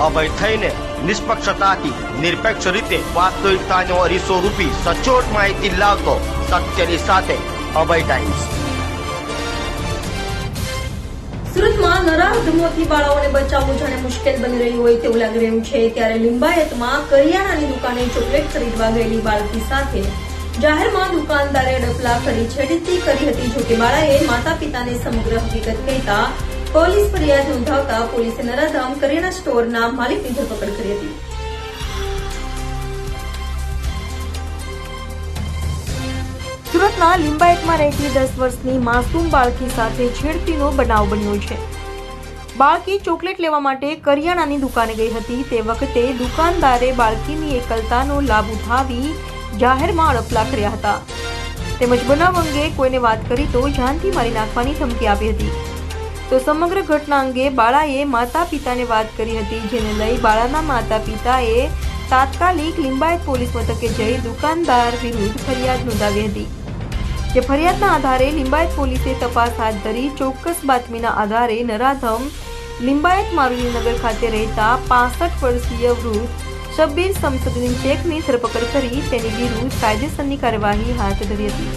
અભય થઈને નિષ્પક્ષતાથી નિરપેક્ષ રીતે વાસ્તવિકતાનો અરીસો રૂપી સચોટ માહિતી લાવતો સત્યની સાથે અભય ટાઈમ્સ. સુરતમાં નરાધમોથી બાળાઓને બચાવવું જાણે મુશ્કેલ બની રહ્યું હોય તેવું લાગી રહ્યું છે. ત્યારે લિંબાયતમાં કરિયાણાની દુકાને ચોકલેટ ખરીદવા ગયેલી બાળકી સાથે જાહેરમાં દુકાનદારે ડફલા કરી છેડતી કરી હતી. જોકે બાળાએ માતા પિતાને સમગ્ર હકીકત કહેતા પોલીસ ફરિયાદ નોંધાવતા પોલીસે નરાધામ કરિયાણા સ્ટોરના માલિકની ધરપકડ કરી હતી. સુરતના લિંબાયતમાં રહેતી દસ વર્ષની માસૂમ બાળકી સાથે છેડતીનો બનાવ બન્યો છે. બાળકી ચોકલેટ લેવા માટે કરિયાણાની દુકાને ગઈ હતી. તે વખતે દુકાનદારે બાળકીની એકલતાનો લાભ ઉઠાવી જાહેરમાં અડપલા કર્યા હતા. તેમજ બનાવ અંગે કોઈને વાત કરી તો જાનથી મારી નાખવાની ધમકી આપી હતી. તો સમગ્ર ઘટના અંગે બાળાએ માતા પિતાને વાત કરી હતી, જેને લઈ બાળાના માતા પિતાએ તાત્કાલિક લિંબાયત પોલીસ મથકે જઈ દુકાનદાર વિરુદ્ધ ફરિયાદ નોંધાવી હતી, જે ફરિયાદના આધારે લિંબાયત પોલીસે તપાસ હાથ ધરી ચોક્કસ બાતમીના આધારે નરાધમ લિંબાયત મારુતિનગર ખાતે રહેતા પાસઠ વર્ષીય વૃદ્ધ શબ્બીર સંસદની શેખની ધરપકડ કરી તેની વિરુદ્ધ કાયદેસરની કાર્યવાહી હાથ ધરી હતી.